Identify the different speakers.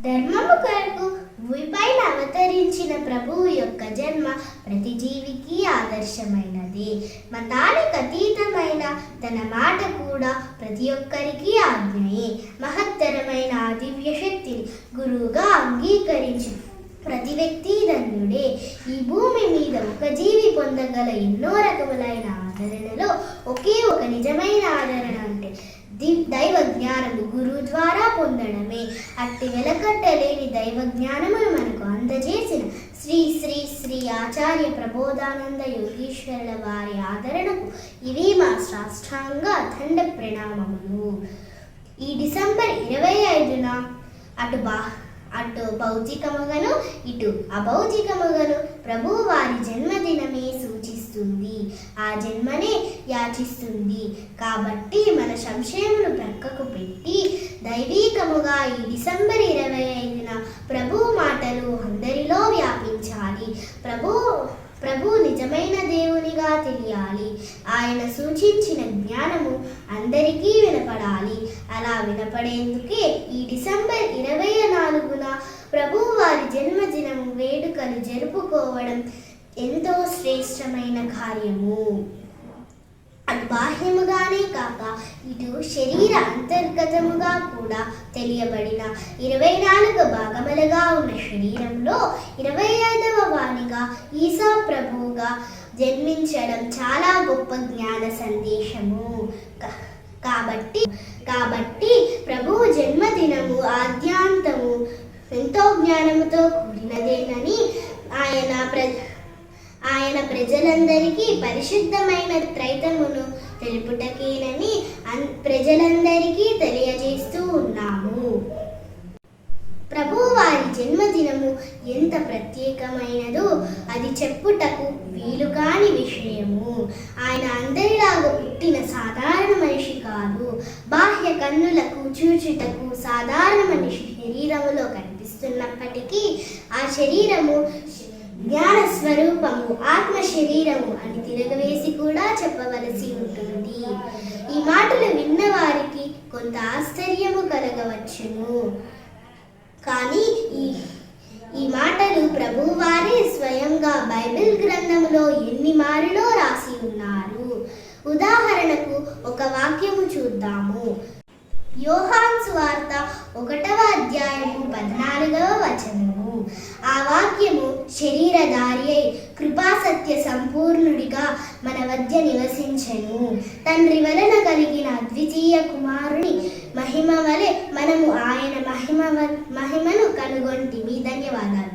Speaker 1: ధర్మము కొరకు భూమిపైన అవతరించిన ప్రభువు యొక్క జన్మ ప్రతి జీవికి ఆదర్శమైనది. మతానికి అతీతమైన తన మాట కూడా ప్రతి ఒక్కరికి ఆజ్ఞయే. మహత్తరమైన ఆ దివ్య శక్తిని గురువుగా అంగీకరించి. ప్రతి వ్యక్తి ధన్యుడే. ఈ భూమి మీద ఒక జీవి పొందగల ఎన్నో రకములైన ఆదరణలో ఒకే ఒక నిజమైన ఆదరణ అంటే దైవ జ్ఞానము గురువు ద్వారా పొందడమే. అట్టి వెలకట్ట లేని దైవ జ్ఞానమును మనకు అందజేసిన శ్రీ శ్రీ శ్రీ ఆచార్య ప్రబోధానంద యోగీశ్వరుల వారి ఆదరణకు ఇవి మా సాష్టాంగ దండ ప్రణామములు ఈ డిసెంబర్ ఇరవై ఐదున అటు బా అటు భౌతికముగను ఇటు అభౌతికముగను ప్రభు వారి జన్మదినమే సూచిస్తుంది. ఆ జన్మనే యాచిస్తుంది. కాబట్టి మన సంశయమును ప్రక్కకు దైవీకముగా ఈ డిసెంబర్ ఇరవై ఐదున ప్రభు మాటలు అందరిలో వ్యాపించాలి. ప్రభు ప్రభు నిజమైన దేవునిగా తెలియాలి. ఆయన సూచించిన జ్ఞానము అందరికీ వినపడాలి. అలా వినపడేందుకే ఈ డిసెంబర్ ఇరవై నాలుగున ప్రభు వారి జన్మదినము వేడుకలు జరుపుకోవడం ఎంతో శ్రేష్టమైన కార్యము. అటు బాహ్యముగానే కాక ఇటు శరీర అంతర్గతముగా కూడా తెలియబడిన ఇరవై నాలుగు భాగములుగా ఉన్న శరీరంలో ఇరవై ఐదవ వాణిగా ఈసా ప్రభువుగా జన్మించడం చాలా గొప్ప జ్ఞాన సందేశము. కాబట్టి కాబట్టి ప్రభువు జన్మదినము ఆద్యాంతము ఎంతో జ్ఞానముతో కూడినదేనని ఆయన ప్ర ఆయన ప్రజలందరికీ పరిశుద్ధమైన త్రైతమును తెలుపుటకేనని ప్రజలందరికీ తెలియజేస్తూ ఉన్నాము. ప్రభు వారి జన్మదినము ఎంత ప్రత్యేకమైనదో అది చెప్పుటకు వీలు కాని విషయము. ఆయన అందరిలాగా పుట్టిన సాధారణ మనిషి కాదు. బాహ్య కన్నులకు చూచుటకు సాధారణ మనిషి శరీరములో కనిపిస్తున్నప్పటికీ ఆ శరీరము జ్ఞాన స్వరూపము ఆత్మ శరీరము అని తిరగవేసి కూడా చెప్పవలసి ఉంటుంది. ఈ మాటలు విన్నవారికి కొంత ఆశ్చర్యము కలగవచ్చును. కానీ ఈ ఈ మాటలు ప్రభువారే స్వయంగా బైబిల్ గ్రంథంలో ఎన్ని మారులో రాసి ఉన్నారు? ఉదాహరణకు ఒక వాక్యము చూద్దాము. యోహాన్ వార్త ఒకటవ అధ్యాయము పద్నాలుగవ వచనం. ఆ వాక్యము శరీరధారి అయి కృపాసత్య సంపూర్ణుడిగా మన మధ్య నివసించను. తండ్రి వలన కలిగిన అద్వితీయ కుమారుని మహిమ వలె మనము ఆయన మహిమ వ- మహిమను కనుగొంటిమి. ధన్యవాదాలు.